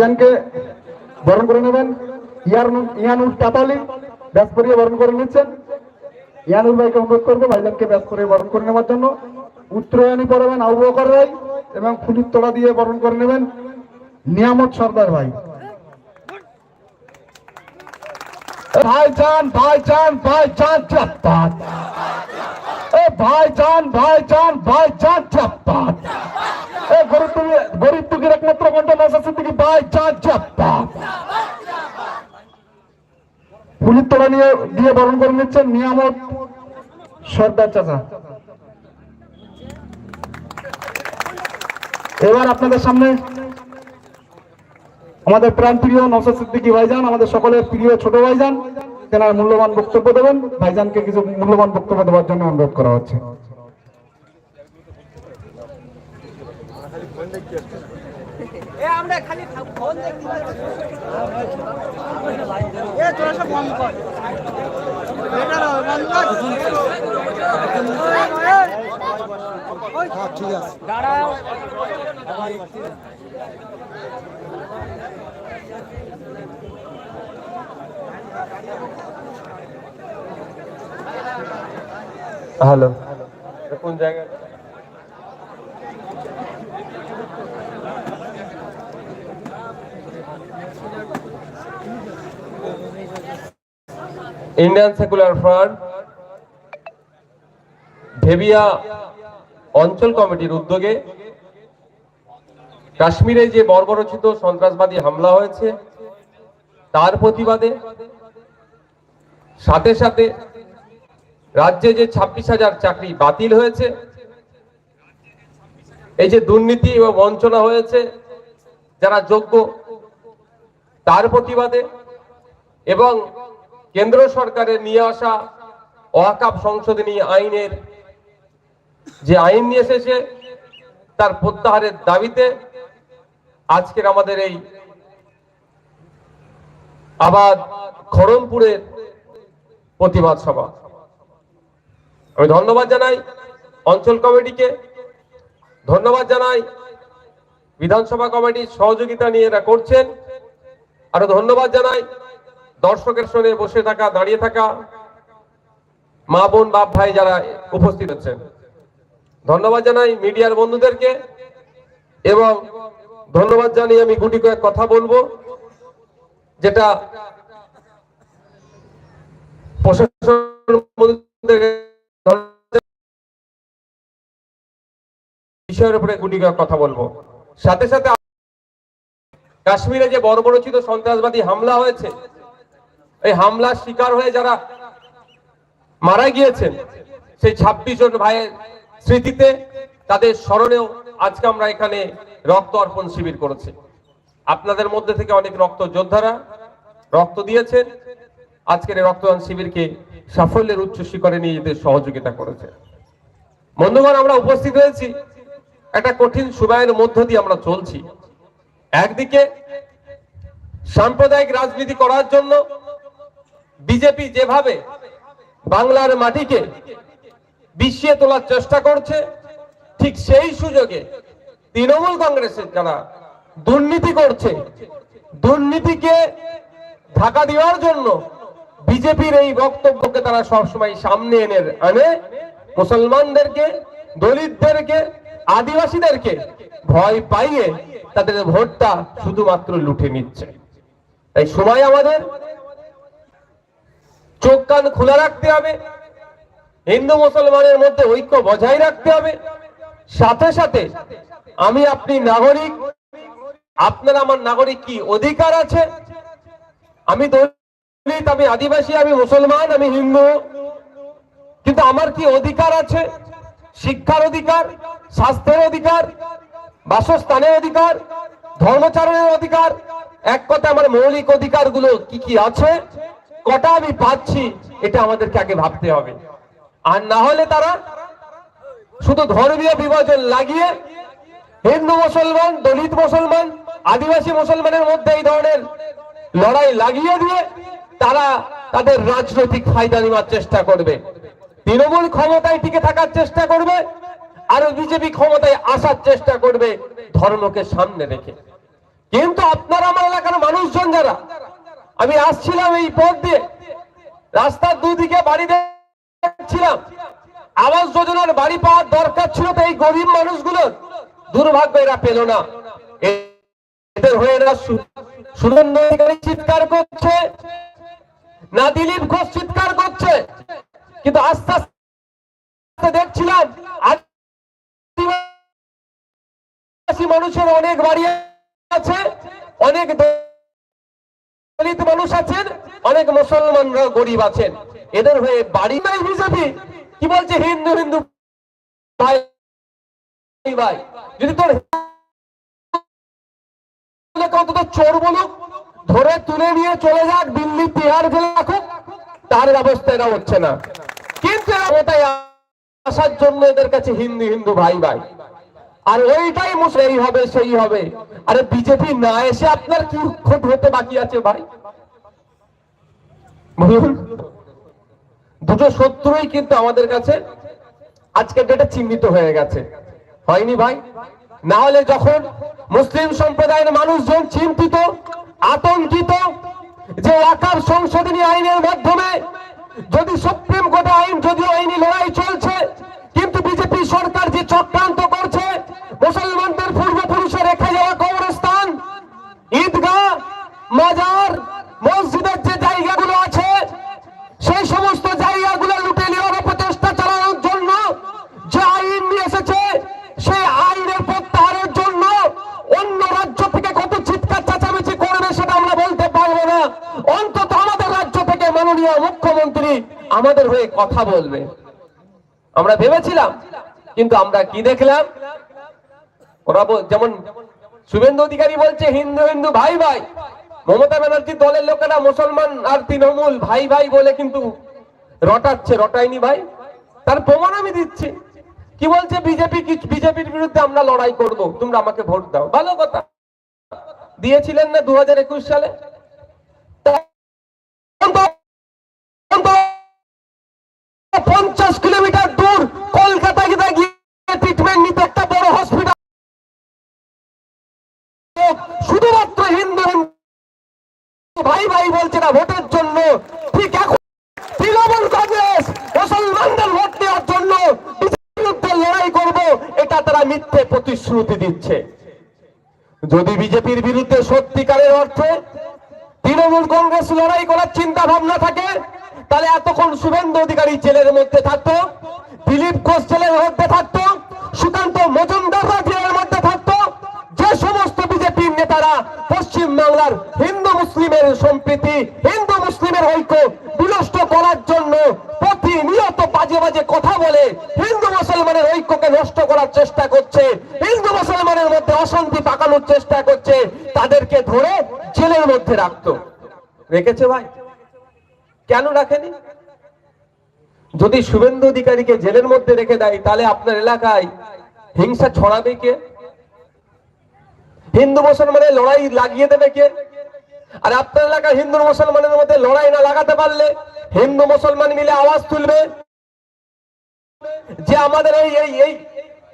ভাইজানকে বরণ করে নেবেন। ইয়ানুর পাতালি ব্যাস করিয়ে বরণ করে নিচ্ছেন। ইয়ানুর ভাইকে অনুরোধ করব ভাইজানকে ব্যাস করে বরণ করে নেওয়ার জন্য। উত্তরায়ণী পড়াবেন আবু বকর রায় এবং ফুলির তোড়া দিয়ে বরণ করে নেবেন নিয়ামত সর্দার ভাই। ভাইজান ভাইজান ভাইজান চাপ্পাত। এ ভাইজান ভাইজান ভাইজান চাপ্পাত। এ গরিব একমাত্র তোলা নিয়ে দিয়ে বরণ করে নিচ্ছেন নিয়ামত। সর্দার চাচা। এবার আপনাদের সামনে আমাদের প্রাণ প্রিয় নসর সিদ্দিকী ভাইজান, আমাদের সকলের প্রিয় ছোট ভাইজান, তেনার মূল্যবান বক্তব্য দেবেন। ভাইজানকে কিছু মূল্যবান বক্তব্য দেওয়ার জন্য অনুরোধ করা হচ্ছে। এ আমরা খালি ফোন দেখতে এ তোরা সব বন্ধ কর। এটা বন্ধ কর। ঠিক আছে। দাঁড়াও। হ্যালো। কোন জায়গায়? ইন্ডিয়ান সেকুলার ফ্রন্ট ভেবিয়া অঞ্চল কমিটির উদ্যোগে কাশ্মীরে যে বর্বরচিত সন্ত্রাসবাদী হামলা হয়েছে, তার প্রতিবাদে সাথে সাথে রাজ্যে যে ছাব্বিশ হাজার চাকরি বাতিল হয়েছে, এই যে দুর্নীতি এবং বঞ্চনা হয়েছে, যারা যোগ্য, তার প্রতিবাদে এবং কেন্দ্র সরকারের নিয়ে আসা ওয়াকাপ সংশোধনী আইনের যে আইন নিয়ে এসেছে, তার প্রত্যাহারের দাবিতে আজকের আমাদের এই আবাদ খড়মপুরের প্রতিবাদ সভা। আমি ধন্যবাদ জানাই অঞ্চল কমিটিকে, ধন্যবাদ জানাই বিধানসভা কমিটির সহযোগিতা নিয়ে এরা করছেন, আরও ধন্যবাদ জানাই দর্শকের সঙ্গে বসে থাকা, দাঁড়িয়ে থাকা মা বোন, বাপ ভাই যারা উপস্থিত আছেন ধন্যবাদ জানাই মিডিয়ার বন্ধুদেরকে এবং ধন্যবাদ জানিয়ে আমি গুটি কয়েক কথা বলব, যেটা বিষয়ের উপরে গুটি কয়েক কথা বলব। সাথে সাথে কাশ্মীরে যে বড় বর্বরচিত সন্ত্রাসবাদী হামলা হয়েছে এই হামলার শিকার হয়ে যারা মারা গিয়েছেন, সেই ছাব্বিশ জন ভাইয়ের স্মৃতিতে তাদের স্মরণেও আজকে আমরা এখানে রক্ত অর্পণ শিবির করেছি। আপনাদের মধ্যে থেকে অনেক রক্ত যোদ্ধারা রক্ত দিয়েছেন। আজকের এই রক্তদান শিবিরকে সাফল্যের উচ্চ শিখরে নিয়ে যেতে সহযোগিতা করেছে। বন্ধুগণ, আমরা উপস্থিত হয়েছি। একটা কঠিন সময়ের মধ্য দিয়ে আমরা চলছি। একদিকে সাম্প্রদায়িক রাজনীতি করার জন্য বিজেপি যেভাবে বাংলার মাটিকে বিষিয়ে তোলার চেষ্টা করছে, ঠিক সেই সুযোগে তৃণমূল কংগ্রেসের যারা দুর্নীতি করছে, দুর্নীতিকে ঢাকা দেওয়ার জন্য বিজেপির এই বক্তব্যকে তারা সবসময় সামনে এনে আনে। মুসলমানদেরকে, দলিতদেরকে, আদিবাসীদেরকে ভয় পাইয়ে তাদের ভোটটা শুধুমাত্র লুটে নিচ্ছে। তাই সময় আমাদের। চোখ কান খোলা রাখতে হবে। হিন্দু মুসলমানের মধ্যে ঐক্য বজায় রাখতে হবে। সাথে সাথে আমি আপনি নাগরিক, আপনার আমার নাগরিক কি অধিকার আছে? আমি দলিত, আমি আদিবাসী, আমি মুসলমান, আমি হিন্দু। কিন্তু আমার কি অধিকার আছে? শিক্ষার অধিকার, স্বাস্থ্যের অধিকার, বাসস্থানের অধিকার, ধর্মচারণের অধিকার? এক কথা আমার মৌলিক অধিকারগুলো কি কি আছে? কটা আমি পাচ্ছি, এটা আমাদেরকে আগে ভাবতে হবে। আর না হলে তারা শুধু ধর্মীয় বিভাজন লাগিয়ে হিন্দু মুসলমান, দলিত মুসলমান, আদিবাসী মুসলমানের মধ্যে এই ধরনের লড়াই লাগিয়ে দিয়ে তারা তাদের রাজনৈতিক ফায়দা নেওয়ার চেষ্টা করবে। তৃণমূল ক্ষমতায় টিকে থাকার চেষ্টা করবে আর বিজেপি ক্ষমতায় আসার চেষ্টা করবে ধর্মকে সামনে রেখে। কিন্তু আপনারা আমার আমি আসছিলাম এই পথ দিয়ে। রাস্তার দুদিকে বাড়ি দেখছিলাম। আবাস যোজনার বাড়ি পাওয়ার দরকার ছিল তো এই গরিব মানুষগুলোর দুর্ভাগ্য এরা পেল না। এদের চিৎকার করছে, না দিলীপ ঘোষ চিৎকার করছে। কিন্তু আস্তে আস্তে দেখছিলাম, আদিবাসী মানুষের অনেক বাড়ি আছে, অনেক দলিত মানুষ আছেন, অনেক মুসলমানরা গরিব আছেন। এদের হয়ে বাড়ি নাই বিজেপি। কি বলছে হিন্দু হিন্দু ভাই? ভাই, যদি তোর চোর বলুক, ধরে তুলে নিয়ে চলে যাক দিল্লি তিহার জেলে রাখুক, তার ব্যবস্থা এরা হচ্ছে না। কিন্তু আসার জন্য এদের কাছে হিন্দু হিন্দু ভাই ভাই। আর ওইটাই মুসলিম হবে, সেই হবে। আরে বিজেপি না এসে আপনার কি ক্ষোভ হতে বাকি আছে ভাই? দুটো শত্রুই কিন্তু আমাদের কাছে আজকের ডেটে চিহ্নিত হয়ে গেছে। হয়নি ভাই? না হলে যখন মুসলিম সম্প্রদায়ের মানুষজন চিন্তিত, আতঙ্কিত যে ওয়াকার সংশোধনী আইনের মাধ্যমে যদি সুপ্রিম কোর্টে আইন, যদিও আইনি লড়াই চলছে, কিন্তু বিজেপি সরকার যে চক্রান্ত করছে মুসলমানদের পূর্বপুরুষে রেখে যাওয়া কবরস্থান, ঈদগাহ, মাজার, মসজিদের যে জায়গাগুলো আছে, সেই সমস্ত জায়গাগুলো লুটে নেওয়ার প্রচেষ্টা চালানোর জন্য যে আইন নিয়ে এসেছে, সেই আইনের প্রত্যাহারের জন্য অন্য রাজ্য থেকে কত চিৎকার চেঁচামেচি করবে সেটা আমরা বলতে পারব না। অন্তত আমাদের রাজ্য থেকে মাননীয় মুখ্যমন্ত্রী আমাদের হয়ে কথা বলবে। আমরা ভেবেছিলাম, কিন্তু আমরা কি দেখলাম? ওরা যেমন শুভেন্দু অধিকারী বলছে, হিন্দু হিন্দু, ভাই ভাই। মমতা ব্যানার্জি দলের লোকেরা মুসলমান আর তৃণমূল, ভাই ভাই বলে কিন্তু রটাচ্ছে, রটায়নি ভাই। তার প্রমাণ আমি দিচ্ছি। কি বলছে, বিজেপি বিজেপির বিরুদ্ধে আমরা লড়াই করব, তোমরা আমাকে ভোট দাও। ভালো কথা। দিয়েছিলেন না দু একুশ সালে। পঞ্চাশ কিলোমিটার শুধুমাত্র হিন্দু ভাই ভাই বলছে না ভোটের জন্য। ঠিক এখন তৃণমূল কংগ্রেস মুসলমানদের ভোট দেওয়ার জন্য লড়াই করব, এটা তারা মিথ্যে প্রতিশ্রুতি দিচ্ছে। যদি বিজেপির বিরুদ্ধে সত্যিকারের অর্থে তৃণমূল কংগ্রেস লড়াই করার চিন্তা ভাবনা থাকে, তাহলে এতক্ষণ শুভেন্দু অধিকারী জেলের মধ্যে থাকতো, দিলীপ ঘোষ জেলের মধ্যে থাকতো সুকান্ত মজুমদাররা জেলের মধ্যে থাকতো যে সমস্ত বিজেপির নেতারা পশ্চিম বাংলার হিন্দু মুসলিমের সম্প্রীতি হিন্দু মুসলিমের ঐক্য বিনষ্ট করার জন্য প্রতিনিয়ত বাজে বাজে কথা বলে হিন্দু মুসলমানের ঐক্যকে নষ্ট করার চেষ্টা করছে হিন্দু মুসলমানের মধ্যে অশান্তি পাকানোর চেষ্টা করছে তাদেরকে ধরে জেলের মধ্যে রাখতো। রেখেছে ভাই? কেন রাখেনি? যদি শুভেন্দু অধিকারীকে জেলের মধ্যে রেখে দেয়, তাহলে আপনার এলাকায় হিংসা ছড়াবে কে? হিন্দু মুসলমানের লড়াই লাগিয়ে দেবে কে? আর আপনার এলাকায় হিন্দু মুসলমানের মধ্যে লড়াই না লাগাতে পারলে হিন্দু মুসলমান মিলে আওয়াজ তুলবে? যে আমাদের এই এই এই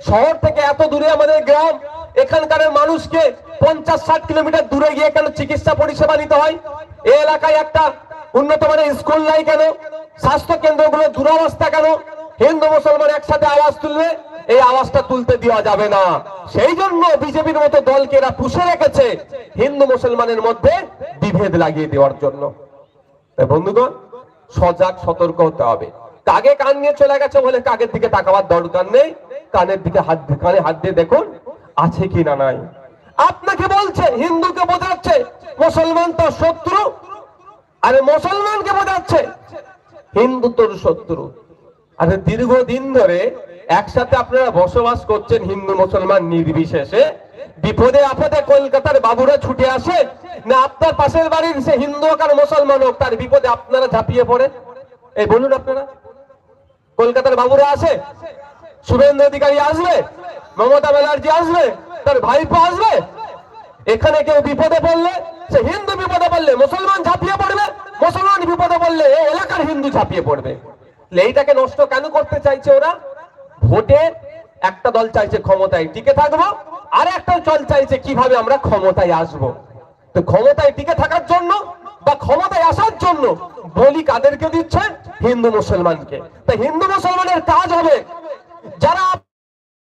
শহর থেকে এত দূরে আমাদের গ্রাম এখানকার মানুষকে পঞ্চাশ ষাট কিলোমিটার দূরে গিয়ে কেন চিকিৎসা পরিষেবা নিতে হয়? এই এলাকায় একটা উন্নত মানের স্কুল নাই কেন? স্বাস্থ্য কেন্দ্রগুলো দুরবস্থা কেন? হিন্দু, মুসলমান একসাথে আওয়াজ তুলবে এই আওয়াজটা তুলতে দেওয়া যাবে না। সেই জন্য বিজেপির মতো দলকে এরা পুষে রেখেছে হিন্দু, মুসলমানের মধ্যে বিভেদ লাগিয়ে দেওয়ার জন্য। বন্ধুগণ, সজাগ, সতর্ক হতে হবে। কাগে কান নিয়ে চলে গেছে বলে কাগের দিকে তাকাবার দরকার নেই? কানের দিকে হাত, কানে হাত দিয়ে দেখুন। আছে কি না নাই? আপনাকে বলছে, হিন্দুকে বোঝাচ্ছে, মুসলমান তো শত্রু? আরে মুসলমানকে বোঝাচ্ছে, হিন্দু তোর শত্রু। আরে দীর্ঘদিন ধরে একসাথে আপনারা বসবাস করছেন হিন্দু মুসলমান নির্বিশেষে। বিপদে আপদে কলকাতার বাবুরা ছুটে আসে, না আপনার পাশের বাড়ির সে হিন্দু হোক আর মুসলমান হোক, তার বিপদে আপনারা ঝাঁপিয়ে পড়ে এই বলুন আপনারা, কলকাতার বাবুরা আসে শুভেন্দু অধিকারী আসবে, মমতা ব্যানার্জি আসবে, তার ভাইপো আসবে। এখানে কেউ বিপদে পড়লে, সে হিন্দু বিপদে পড়লে মুসলমান ঝাঁপিয়ে পড়বে, মুসলমান বিপদে পড়লে এলাকার হিন্দু ঝাঁপিয়ে পড়বে। এইটাকে নষ্ট কেন করতে চাইছে ওরা? ভোটে একটা দল চাইছে ক্ষমতায় টিকে থাকব, আর একটা দল চাইছে কীভাবে আমরা ক্ষমতায় আসব। তো ক্ষমতায় টিকে থাকার জন্য বা ক্ষমতায় আসার জন্য বলি কাদেরকে দিচ্ছে? হিন্দু মুসলমানকে। তা হিন্দু মুসলমানের কাজ হবে যারা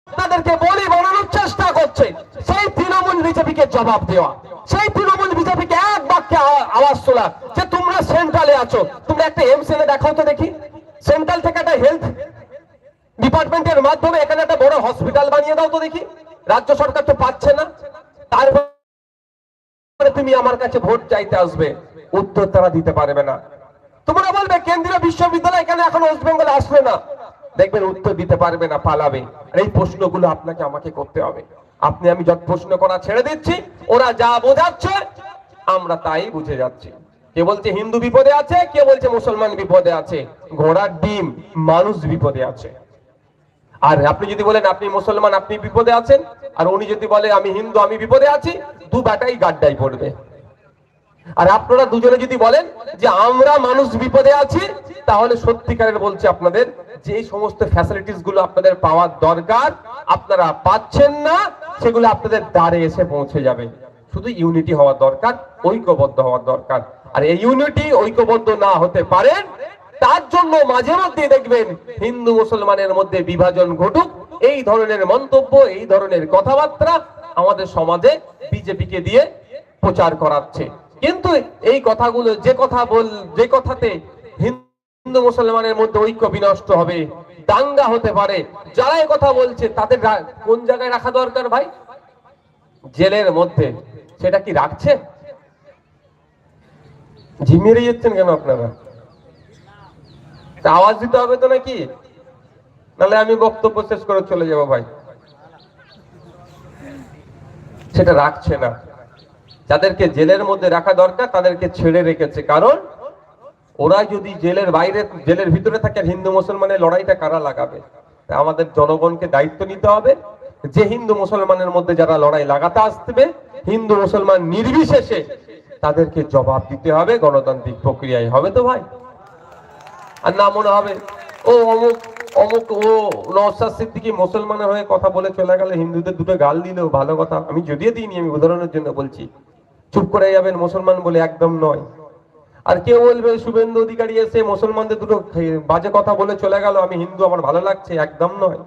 আপনাদেরকে বলি বানানোর চেষ্টা করছে, সেই তৃণমূল বিজেপিকে জবাব দেওয়া। সেই তৃণমূল বিজেপিকে এক বাক্যে আওয়াজ তোলা যে তোমরা সেন্ট্রালে আছো। তোমরা একটা এমসেলে দেখাও তো দেখি। সেন্ট্রাল থেকে একটা হেলথ ডিপার্টমেন্টের মাধ্যমে এখানে একটা বড় হসপিটাল বানিয়ে দাও তো দেখি। রাজ্য সরকার তো পাচ্ছে না। তারপরে তুমি আমার কাছে ভোট চাইতে আসবে, উত্তর তারা দিতে পারবে না। তোমরা বলবে, কেন্দ্রীয় বিশ্ববিদ্যালয় এখানে এখন ওয়েস্ট বেঙ্গলে আসবে না। দেখবেন উত্তর দিতে পারবে না, পালাবে। আর এই প্রশ্নগুলো আপনাকে আমাকে করতে হবে। আপনি, আমি যত প্রশ্ন করা ছেড়ে দিচ্ছি, ওরা যা বোঝাচ্ছে, আমরা তাই বুঝে যাচ্ছি। কে বলছে হিন্দু বিপদে আছে, কে বলছে মুসলমান বিপদে আছে? ঘোড়ার ডিম, মানুষ বিপদে আছে। আর আপনি যদি বলেন, আপনি মুসলমান, আপনি বিপদে আছেন, আর উনি যদি বলে, আমি হিন্দু, আমি বিপদে আছি, দু বেটাই গাড্ডাই পড়বে। আর আপনারা দুজনে যদি বলেন যে আমরা মানুষ বিপদে আছি, তাহলে সত্যিকারের বলছি আপনাদের যে সমস্ত ফ্যাসিলিটিসগুলো আপনাদের পাওয়ার দরকার, আপনারা পাচ্ছেন না, সেগুলো আপনাদের দ্বারে এসে পৌঁছে যাবে। শুধু ইউনিটি হওয়ার দরকার, ঐক্যবদ্ধ হওয়ার দরকার। আর এই ইউনিটি ঐক্যবদ্ধ না হতে পারে, তার জন্য মাঝে মধ্যে দেখবেন হিন্দু মুসলমানের মধ্যে বিভাজন ঘটুক। এই ধরনের মন্তব্য, এই ধরনের কথাবার্তা আমাদের সমাজে বিজেপিকে দিয়ে প্রচার করাচ্ছে। কিন্তু এই কথাগুলো, যে কথা বল, যে কথাতে হিন্দু মুসলমানের মধ্যে ঐক্য বিনষ্ট হবে, দাঙ্গা হতে পারে, যারা কথা বলছে, তাদের কোন জায়গায় রাখা দরকার ভাই? জেলের মধ্যে। সেটা কি রাখছে? ঝিমিয়ে যাচ্ছেন কেন আপনারা? আওয়াজ দিতে হবে তো নাকি? নাহলে আমি বক্তব্য শেষ করে চলে যাব ভাই। সেটা রাখছে না। যাদেরকে জেলের মধ্যে রাখা দরকার, তাদেরকে ছেড়ে রেখেছে। কারণ ওরা যদি জেলের বাইরে, জেলের ভিতরে থাকে হিন্দু মুসলমানের লড়াইটা কারা লাগাবে? আমাদের জনগণকে দায়িত্ব নিতে হবে যে হিন্দু মুসলমানের মধ্যে যারা লড়াই লাগাতে আসবে, হিন্দু মুসলমান নির্বিশেষে তাদেরকে জবাব দিতে হবে, গণতান্ত্রিক প্রক্রিয়ায় হবে তো ভাই। আর না মনে হবে, ও অমুক অমুক, ও নওশাদ সিদ্দিকী মুসলমানের হয়ে কথা বলে চলে গেলে, হিন্দুদের দুটো গাল দিলেও ভালো কথা। আমি যদিও দিইনি, আমি উদাহরণের জন্য বলছি। চুপ করে যাবেন মুসলমান বলে একদম নয়। আর কেউ বলবে, শুভেন্দু অধিকারী এসে মুসলমানদের দুটো বাজে কথা বলে চলে গেল, আমি হিন্দু, আমার ভালো লাগছে। একদম নয়।